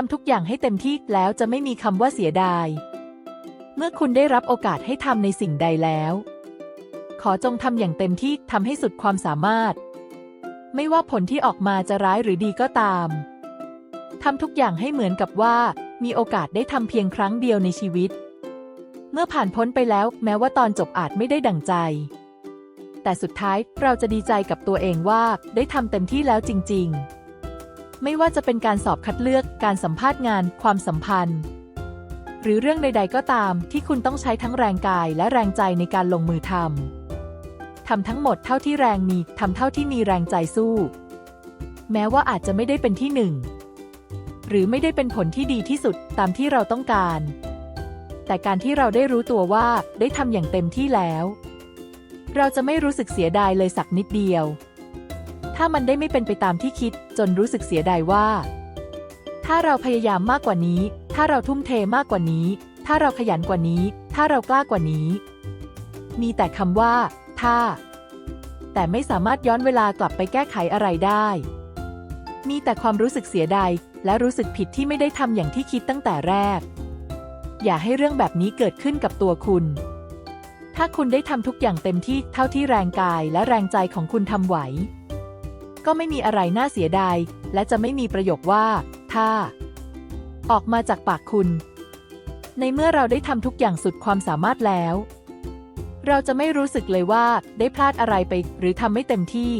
ทำทุกอย่างให้เต็มที่แล้วจะไม่มีคำว่าเสียดาย เมื่อคุณได้รับโอกาสให้ทำในสิ่งใดแล้ว ขอจงทำอย่างเต็มที่ทำให้สุดความสามารถ ไม่ว่าผลที่ออกมาจะร้ายหรือดีก็ตามทำทุกอย่างให้เหมือนกับว่า มีโอกาสได้ทำเพียงครั้งเดียวในชีวิต เมื่อผ่านพ้นไปแล้ว แม้ว่าตอนจบอาจไม่ได้ดั่งใจ แต่สุดท้ายเราจะดีใจกับตัวเองว่าได้ทำเต็มที่แล้วจริง ๆ ไม่ว่าจะเป็นการสอบคัดเลือก การสัมภาษณ์งาน ความสัมพันธ์ หรือเรื่องใด ๆ ก็ตาม ที่คุณต้องใช้ทั้งแรงกายและแรงใจในการลงมือทำ ทำทั้งหมดเท่าที่แรงมี ทำเท่าที่มีแรงใจสู้ แม้ว่าอาจจะไม่ได้เป็นที่หนึ่ง หรือไม่ได้เป็นผลที่ดีที่สุดตามที่เราต้องการ แต่การที่เราได้รู้ตัวว่าได้ทำอย่างเต็มที่แล้ว เราจะไม่รู้สึกเสียดายเลยสักนิดเดียว ถ้ามันได้ไม่เป็นไปตามที่คิด จนรู้สึกเสียดายว่า ถ้าเราพยายามมากกว่านี้ ถ้าเราทุ่มเทมากกว่านี้ ถ้าเราขยันกว่านี้ ถ้าเรากล้ากว่านี้ มีแต่คำว่า ถ้า แต่ไม่สามารถย้อนเวลากลับไปแก้ไขอะไรได้ มีแต่ความรู้สึกเสียดายและรู้สึกผิดที่ไม่ได้ทำอย่างที่คิดตั้งแต่แรก อย่าให้เรื่องแบบนี้เกิดขึ้นกับตัวคุณ ถ้าคุณได้ทำทุกอย่างเต็มที่เท่าที่แรงกายและแรงใจของคุณทำไหว ก็ไม่มีอะไรน่าเสียดาย และจะไม่มีประโยคว่า ถ้า ออกมาจากปากคุณ ในเมื่อเราได้ทำทุกอย่างสุดความสามารถแล้ว เราจะไม่รู้สึกเลยว่าได้พลาดอะไรไป หรือทำไม่เต็มที่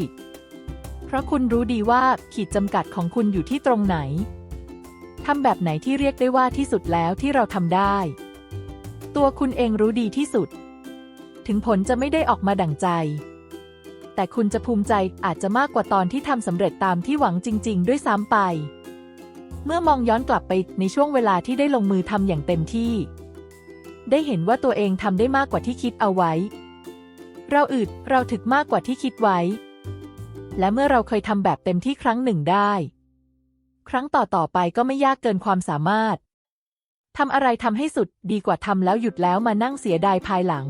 เพราะคุณรู้ดีว่าขีดจำกัดของคุณอยู่ที่ตรงไหนทำแบบไหนที่เรียกได้ว่าที่สุดแล้วที่เราทำได้ ตัวคุณเองรู้ดีที่สุด ถึงผลจะไม่ได้ออกมาดั่งใจ แต่คุณจะภูมิใจอาจจะมากกว่าตอนที่ทำสำเร็จตามที่หวังจริง ๆ ด้วยซ้ำไป เมื่อมองย้อนกลับไปในช่วงเวลาที่ได้ลงมือทำอย่างเต็มที่ ได้เห็นว่าตัวเองทำได้มากกว่าที่คิดเอาไว้ เราอึดเราถึกมากกว่าที่คิดไว้ และเมื่อเราเคยทำแบบเต็มที่ครั้งหนึ่งได้ ครั้งต่อต่อไปก็ไม่ยากเกินความสามารถทำอะไรทำให้สุดดีกว่าทำแล้วหยุดแล้วมานั่งเสียดายภายหลัง